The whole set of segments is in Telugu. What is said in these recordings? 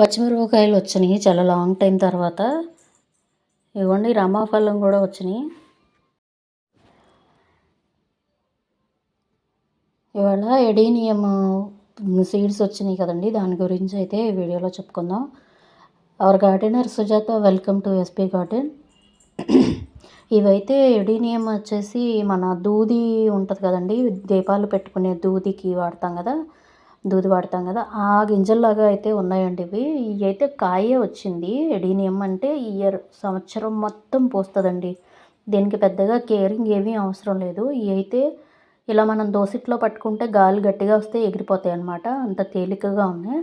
పచ్చిమిరపకాయలు వచ్చినాయి చాలా లాంగ్ టైం తర్వాత. ఇవ్వండి రమాఫలం కూడా వచ్చినాయి. ఇవాళ ఎడీనియం సీడ్స్ వచ్చినాయి కదండి దాని గురించి అయితే వీడియోలో చెప్పుకుందాం. Our gardener Sujatha welcome to SP garden ఇవైతే ఎడీనియం వచ్చేసి మన దూది ఉంటుంది కదండి దీపాలు పెట్టుకునే దూదికి వాడతాం కదా. దూది వాడతాం కదా ఆ గింజల్లాగా అయితే ఉన్నాయండి ఇవి. ఇవి అయితే కాయే వచ్చింది. ఎడీనియం అంటే ఇయర్ సంవత్సరం మొత్తం పోస్తుందండి. దీనికి పెద్దగా కేరింగ్ ఏమీ అవసరం లేదు. ఇవి అయితే ఇలా మనం దోసిట్లో పట్టుకుంటే గాలి గట్టిగా వస్తే ఎగిరిపోతాయి అన్నమాట. అంత తేలికగా ఉన్నాయి.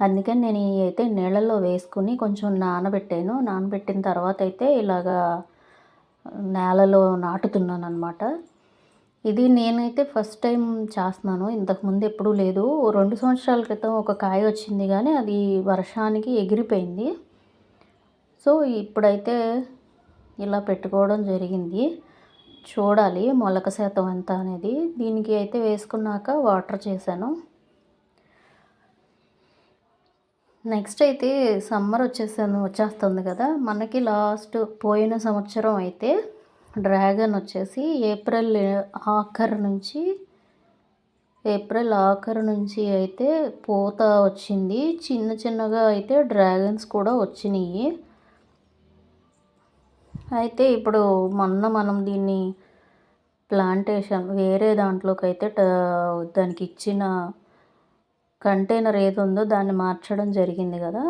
అందుకని నేను ఇవి అయితే నీళ్ళల్లో వేసుకుని కొంచెం నానబెట్టాను. నానబెట్టిన తర్వాత అయితే ఇలాగా నేలలో నాటుతున్నాను అనమాట ఇది నేనైతే ఫస్ట్ టైం చేస్తున్నాను. ఇంతకుముందు ఎప్పుడూ లేదు. రెండు సంవత్సరాల క్రితం ఒక కాయ వచ్చింది కానీ అది వర్షానికి ఎగిరిపోయింది. సో ఇప్పుడైతే ఇలా పెట్టుకోవడం జరిగింది. చూడాలి మొలక శాతం ఎంత అనేది. దీనికి అయితే వేసుకున్నాక వాటర్ చేశాను. నెక్స్ట్ అయితే సమ్మర్ వచ్చేసాను వచ్చేస్తుంది కదా. మనకి లాస్ట్ పోయిన సంవత్సరం అయితే డ్రాగన్ వచ్చేసి ఏప్రిల్ ఆఖరు నుంచి ఏప్రిల్ ఆఖరు నుంచి అయితే పూత వచ్చింది. చిన్న చిన్నగా అయితే డ్రాగన్స్ కూడా వచ్చినాయి. అయితే ఇప్పుడు మొన్న మనం దీన్ని ప్లాంటేషన్ వేరే దాంట్లోకి అయితే దానికి ఇచ్చిన కంటైనర్ ఏది ఉందో దాన్ని మార్చడం జరిగింది కదా.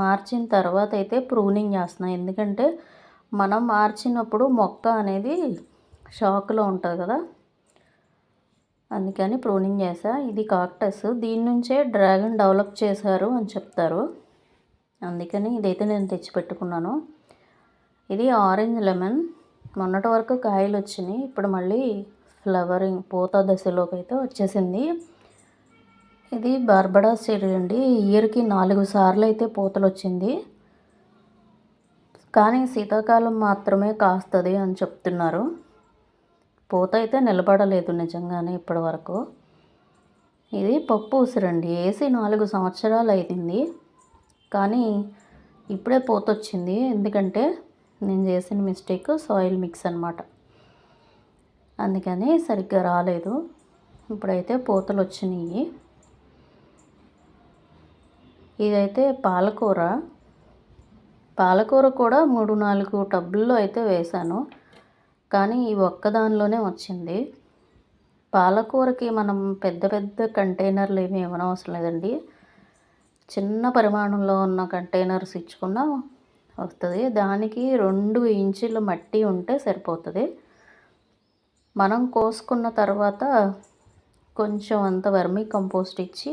మార్చిన తర్వాత అయితే ప్రూనింగ్ చేస్తున్నాం. ఎందుకంటే మనం మార్చినప్పుడు మొక్క అనేది షాక్లో ఉంటుంది కదా? అందుకని ప్రూనింగ్ చేసా ఇది కాక్టస్. దీని నుంచే డ్రాగన్ డెవలప్ చేశారు అని చెప్తారు. అందుకని ఇదైతే నేను తెచ్చిపెట్టుకున్నాను. ఇది ఆరెంజ్ లెమన్. మొన్నటి వరకు కాయలు వచ్చినాయి. ఇప్పుడు మళ్ళీ ఫ్లవరింగ్ పూత దశలోకి అయితే వచ్చేసింది. ఇది బార్బడా చెర్రీ అండి. ఇయర్కి నాలుగు సార్లు అయితే పూతలు వచ్చింది కానీ శీతాకాలం మాత్రమే కాస్తుంది అని చెప్తున్నారు. పూత అయితే నిలబడలేదు నిజంగానే ఇప్పటివరకు. ఇది పప్పు ఉసిరండి. వేసి నాలుగు సంవత్సరాలు అయింది కానీ ఇప్పుడే పూత వచ్చింది ఎందుకంటే నేను చేసిన మిస్టేక్ సాయిల్ మిక్స్ అనమాట అందుకని సరిగ్గా రాలేదు. ఇప్పుడైతే పూతలు వచ్చినాయి ఇదైతే పాలకూర. పాలకూర కూడా మూడు నాలుగు టబ్బుల్లో అయితే వేశాను. కానీ ఈ ఒక్కదానిలోనే వచ్చింది. పాలకూరకి మనం పెద్ద పెద్ద కంటైనర్లు ఏమి ఇవ్వనవసరం లేదండి. చిన్న పరిమాణంలో ఉన్న కంటైనర్స్ ఇచ్చుకున్నా వస్తుంది. దానికి రెండు ఇంచుల మట్టి ఉంటే సరిపోతుంది. మనం కోసుకున్న తర్వాత కొంచెం అంత వర్మీ కంపోస్ట్ ఇచ్చి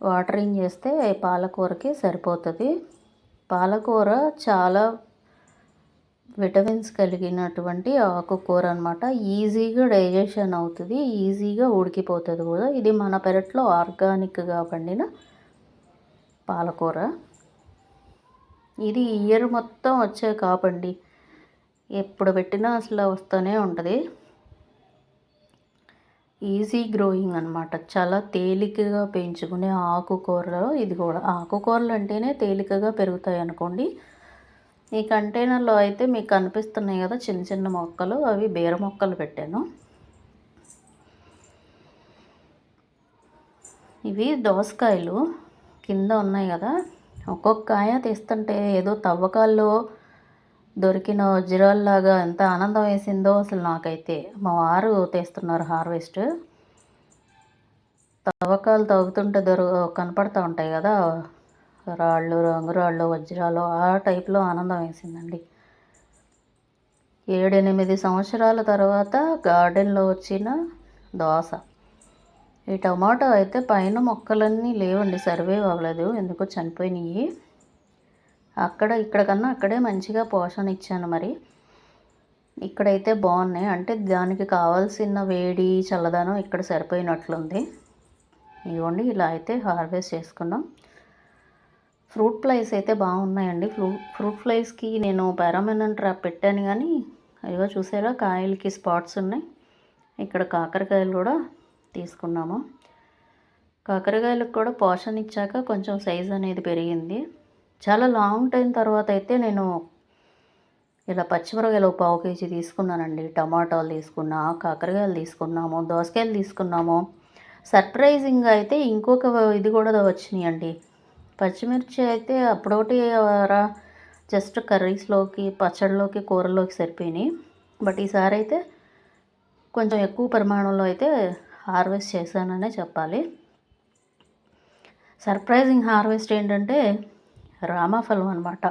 వాటరింగ్ చేస్తే పాలకూరకి సరిపోతుంది. పాలకూర చాలా విటమిన్స్ కలిగినటువంటి ఆకుకూర అనమాట ఈజీగా డైజెషన్ అవుతుంది ఈజీగా ఉడికిపోతుంది కూడా. ఇది మన పెరట్లో ఆర్గానిక్గా పండిన పాలకూర. ఇది ఇయర్ మొత్తం వచ్చే కాపండి. ఎప్పుడు పెట్టినా అసలు వస్తూనే ఉంటుంది. ఈజీ గ్రోయింగ్ అనమాట చాలా తేలికగా పెంచుకునే ఆకుకూరలు ఇది కూడా. ఆకుకూరలు అంటేనే తేలికగా పెరుగుతాయి అనుకోండి. ఈ కంటైనర్లో అయితే మీకు కనిపిస్తున్నాయి కదా చిన్న చిన్న మొక్కలు. అవి బీర మొక్కలు పెట్టాను. ఇవి దోసకాయలు కింద ఉన్నాయి కదా. ఒక్కొక్క కాయ తీస్తుంటే ఏదో తవ్వకాల్లో దొరికిన వజ్రాల్లాగా ఎంత ఆనందం వేసిందో అసలు నాకైతే. మా వారు తీస్తున్నారు హార్వెస్ట్. తవ్వకాలు తవ్వుతుంటే దొరు కనపడుతూ ఉంటాయి కదా. రాళ్ళు రంగురాళ్ళు వజ్రాలు ఆ టైప్లో ఆనందం వేసిందండి. ఏడెనిమిది సంవత్సరాల తర్వాత గార్డెన్లో వచ్చిన దోస. ఈ టమాటో అయితే పైన మొక్కలన్నీ లేవండి సర్వే అవ్వలేదు ఎందుకో చనిపోయినాయి. అక్కడ ఇక్కడ కన్నా అక్కడే మంచిగా పోషణ ఇచ్చాను మరి. ఇక్కడైతే బాగున్నాయి. అంటే దానికి కావాల్సిన వేడి చల్లదనం ఇక్కడ సరిపోయినట్లుంది. ఇవ్వండి ఇలా అయితే హార్వెస్ట్ చేసుకున్నాం. ఫ్రూట్ ఫ్లైస్ అయితే బాగున్నాయండి. ఫ్రూ ఫ్రూట్ ఫ్లైస్కి నేను పారామెనన్ ట్రాప్ పెట్టాను కానీ అయ్యో చూసారా కాయలకి స్పాట్స్ ఉన్నాయి. ఇక్కడ కాకరకాయలు కూడా తీసుకున్నాము. కాకరకాయలకు కూడా పోషణ ఇచ్చాక కొంచెం సైజ్ అనేది పెరిగింది. చాలా లాంగ్ టైం తర్వాత అయితే నేను ఇలా పచ్చిమిరకాయలు ఒక పావు కేజీ తీసుకున్నానండి. టమాటాలు తీసుకున్నా కాకరకాయలు తీసుకున్నాము దోసకాయలు తీసుకున్నాము. సర్ప్రైజింగ్గా అయితే ఇంకొక ఇది కూడా వచ్చినాయండి. పచ్చిమిర్చి అయితే అప్పుడొకటి జస్ట్ కర్రీస్లోకి పచ్చడిలోకి కూరల్లోకి సరిపోయినాయి. బట్ ఈసారి అయితే కొంచెం ఎక్కువ పరిమాణంలో అయితే హార్వెస్ట్ చేశాననే చెప్పాలి. సర్ప్రైజింగ్ హార్వెస్ట్ ఏంటంటే రామాఫలం అనమాట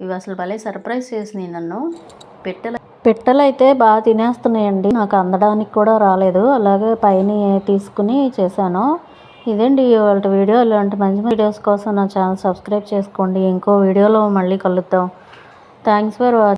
ఇవి అసలు భలే సర్ప్రైజ్ చేసినాయి నన్ను. పెట్టెల పెట్టెలు అయితే బాగా తినేస్తున్నాయండి. నాకు అందడానికి కూడా రాలేదు. అలాగే పైన తీసుకుని చేశాను. ఇదండి వాళ్ళ వీడియో. ఇలాంటి మంచి వీడియోస్ కోసం నా ఛానల్ సబ్స్క్రైబ్ చేసుకోండి. ఇంకో వీడియోలో మళ్ళీ కలుద్దాం. Thanks for watching